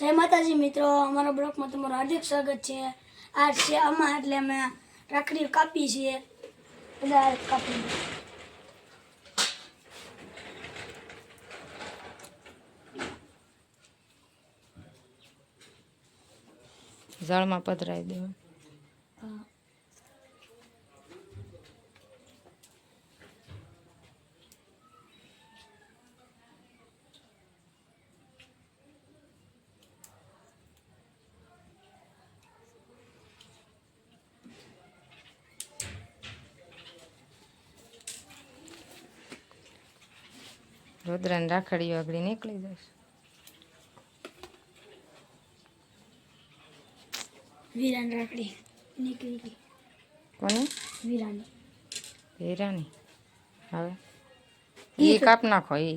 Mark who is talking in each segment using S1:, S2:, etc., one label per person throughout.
S1: જય માતાજી મિત્રો, અમારા બ્લોકમાં તમારું હાર્દિક સ્વાગત છે. આ છે આમાં, એટલે અમે રાખડી કાપી છીએ. બધા કાપી
S2: જળમાં પધરાવી દેવું
S1: હા.
S2: રુદ્રને રાખડીઓ આગળ નીકળી જશે
S1: વીરાન રાખડી નીકળી ગઈ.
S2: કોની?
S1: વીરાની.
S2: વીરાની? હવે? એ કાપ નાખો એ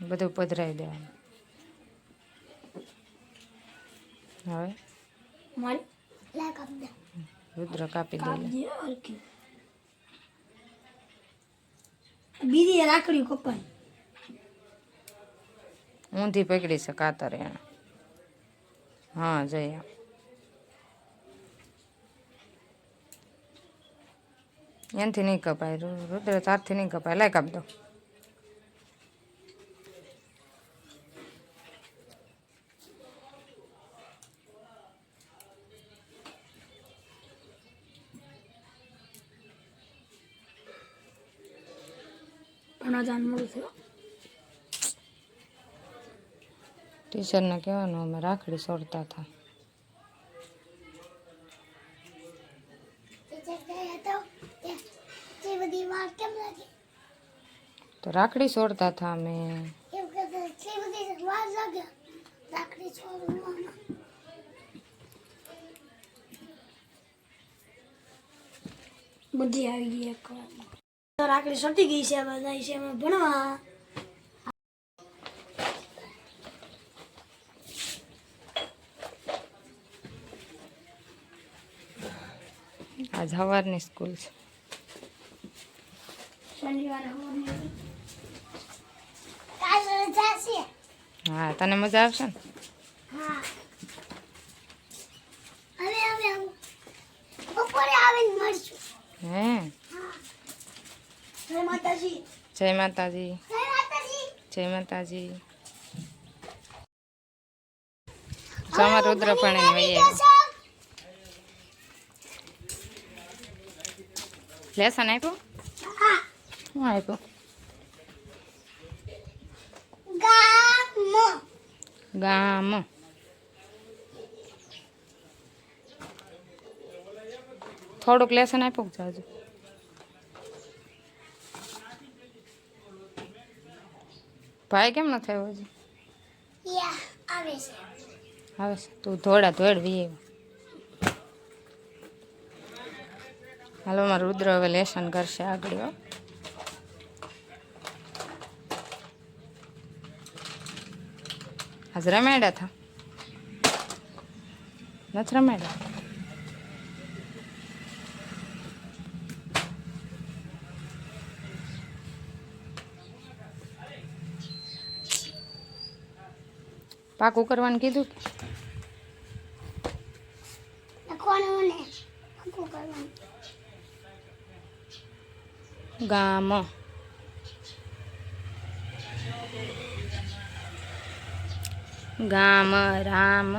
S2: બધું પધરાવી દેવાનું. હવે? રુદ્ર કાપી દે
S1: દે હલકી બીજી રાખડી કપાઈ.
S2: ઊંધી પકડી છે કાતર એને. હા, જઈ એનથી નહીં કપાય. રુ- રુદ્ર તારથી નહીં કપાય. લાય કાપ દો.
S1: ઘણા જાન મળું થયો
S2: ટીચરને કહેવાનું અમે રાખડી છોડતા હતા તો રાખડી છોડતા હતા અમે
S1: બધી આવી ગઈ એક વારમાં. તો રાખડી સટી ગઈ છે બધા છે અમે ભણવા.
S2: આજ સવારની સ્કૂલ છે. હા તને મજા આવશે ને? હે?
S1: જય માતાજી
S2: જય માતાજી જય માતાજી સમા રુદ્ર પણ વહી લેસન આપ્યું શું આપ્યું ગામ થોડુંક લેસન આપ્યું કે જાજુ ભાઈ કેમ ન થયો હજી?
S1: આવે છે.
S2: આવે છે. તું ધોળા ધોળ વી હાલો મારું રુદ્ર હવે લેસન કરશે આગળ હો. આજ રમાડ્યા હતા નથી રમાડ્યા પાકું કરવાનું કીધું ગામ ગામ રામ.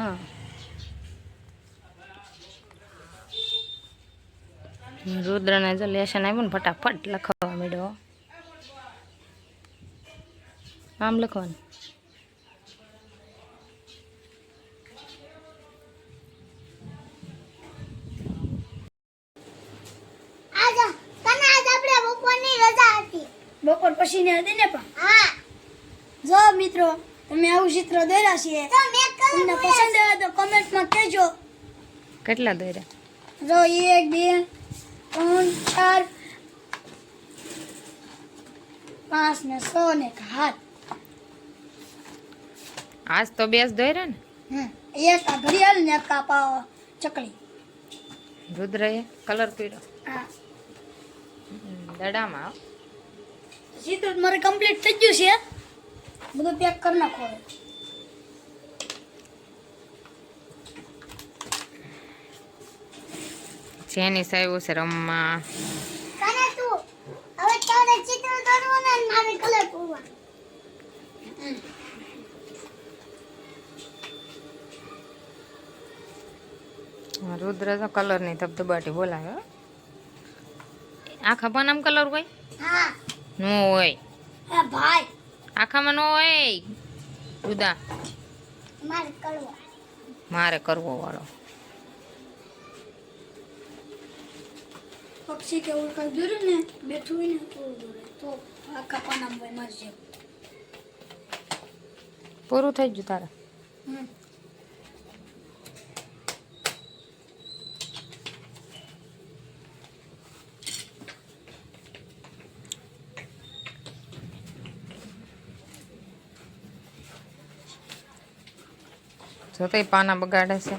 S2: રુદ્રને જો લેશન આવ્યું ને ફટાફટ લખવા માંડ્યો. આમ લખવાનું
S3: આજ તને આજ આપણે બપોરની રજા હતી
S1: બપોર પછી ને હતી ને પણ.
S3: હા.
S1: જો મિત્રો તમે આવું ચિત્ર દોર્યા છે
S3: તો મેં કહ્યું
S1: તમને પસંદ આવે તો કોમેન્ટમાં કહેજો.
S2: કેટલા દોર્યા?
S1: જો એક બે ત્રણ ચાર પાંચ ને છ ને એક હાથ.
S2: આજ તો બેસ દોર્યા ને?
S1: હમ. એક આ ઘડિયાળ ને એક આ ચકલી.
S2: રુદ્રએ કલર કર્યો.
S1: હા.
S2: દડામાં.
S1: ચિત્ર મારે કમ્પ્લીટ થઈ ગયું છે. બધું પેક કરી નાખો
S2: જેની સાહેબ છે રમવા.
S3: તું?
S2: રુદ્ર તો કલરની ધબધબાટી બોલાવે હો. આખા પાનામ કલર હોય?
S3: હા.
S2: નો હોય.
S1: ભાઈ.
S2: આખામાં નો હોય? જુદા.
S3: મારે કરવા.
S2: મારે કરવો વાળો.
S1: પક્ષી કે ને બેઠું હોય ને તો દોરે તો આખા પાનામાં ભાઈ મારી
S2: પૂરું થઈ ગયું તારે?
S1: હમ.
S2: જો તો પાના બગાડે છે.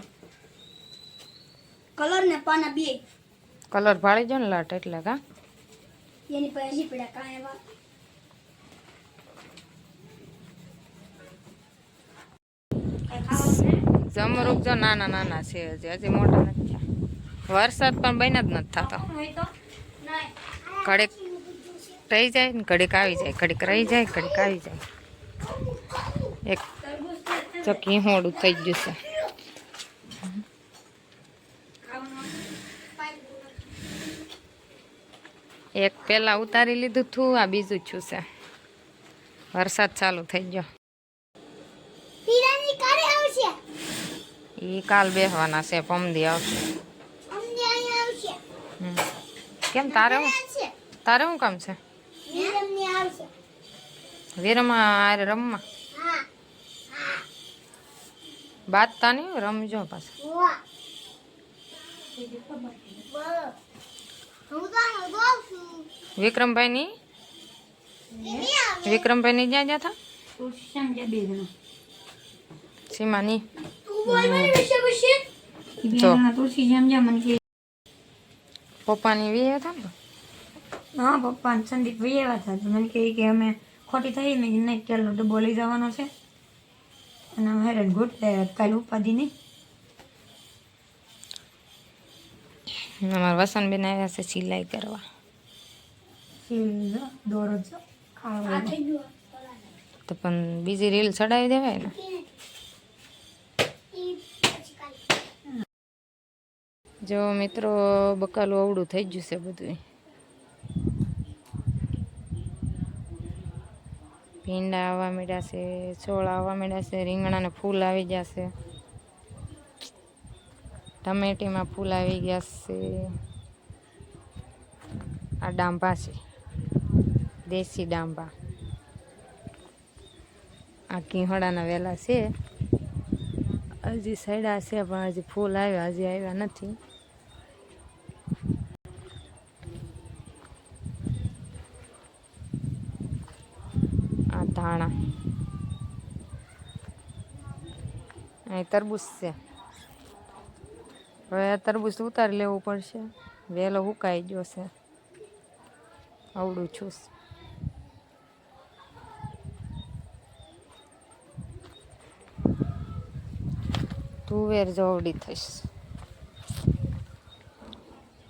S1: કલર ને પાના બે.
S2: કલર ભાળી જો ને લાટ એટલે કા?
S1: એની પાસે પડ્યા કાંઈ એવા.
S2: જો નાના નાના છે હજી હજી મોટા નથી થયા. વરસાદ પણ બન્યા જ નથી થતો. ઘડીક રહી જાય ને ઘડીક આવી જાય ઘડીક રહી જાય ઘડીક આવી જાય. એક
S1: તે
S2: ચકી હોડું થઈ છે. એક પેલા ઉતારી લીધું હતું આ બીજું છું છે. વરસાદ ચાલુ થઈ ગયો. એ કાલ બેસવાના છે પમદી આવશે. કેમ તારે હું? તારે શું કામ છે? વીરમાં રમવા
S3: હા
S2: બાજતા નહીં રમજો પાછા
S3: વાહ બોલો હું તો આમ તાની રમજો
S2: વિક્રમભાઈની?
S3: વિક્રમભાઈ નહીં આવે
S2: વિક્રમભાઈની જ્યાં જ્યાં થા? સીમાની. પપ્પાની વી હતા ને?
S1: હા પપ્પા સંદીપ ભાઈ એવા હતા મને કહે કે અમે ખોટી થઈ મેં નહીં ચાલો તો બોલી જવાનો છે. અને હેરાન ઘૂંટે કાલે ઉપાધિ નહીં
S2: અમારા વસંતબેન આવ્યા છે સિલાઈ કરવા.
S1: દોરો
S2: તો પણ બીજી રીલ ચડાવી દેવાય ને?
S3: ઈ
S2: જો મિત્રો બકાલું અવડું થઈ ગયું છે બધું ભીંડા આવવા માંડ્યા છે, છોળ આવવા માંડ્યા છે, રીંગણાને ફૂલ આવી ગયા છે. ટમેટીમાં ફૂલ આવી ગયા છે. આ ડાંભા છે, દેશી ડાંભા. આ કિંહડાના વેલા છે. હજી સડ્યા છે, પણ હજી ફૂલ આવ્યા, હજી આવ્યા નથી આ ધાણા અહીં તરબૂચ છે. હવે આ તરબૂચ ઉતારી લેવું પડશે. વહેલો હુકાઈ ગયો છે. આવડું છું. તુવેર જવડી થઈશ.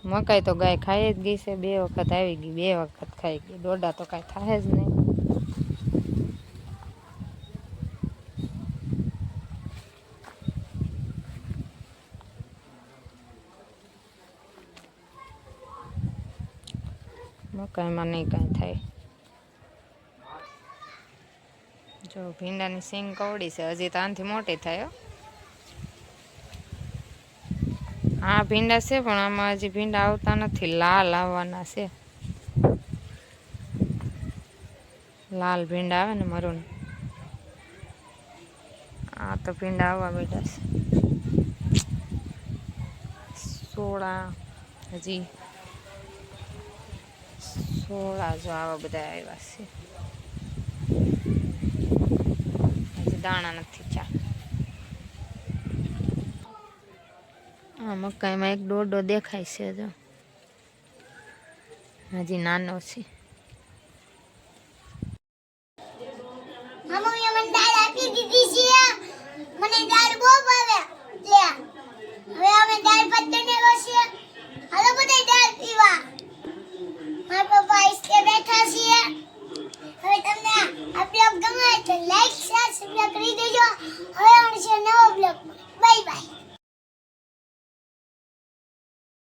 S2: મકાઈ તો ગાય ખાઈ જ ગઈ છે. બે વખત આવી ગઈ, બે વખત ખાઈ ગઈ. દોડા તો કાંઈ થાય જ નહીં. મકાઈમાં નહીં કાંઈ થાય. જો ભીંડાની સિંગ કવડી છે, હજી તો મોટી થાય હો. હા ભીંડા છે, પણ આમાં હજી ભીંડા આવતા નથી, લાલ આવવાના છે. લાલ ભીંડા આવે ને મરૂન. આ તો ભીંડા આવવા બેઠા છે. સોળા હજી સોળા જો આવા બધા આવ્યા છે. હજી દાણા નથી ચા. આ મકાઈમાં એક દોડો દેખાય છે જો. હજી નાનો છે.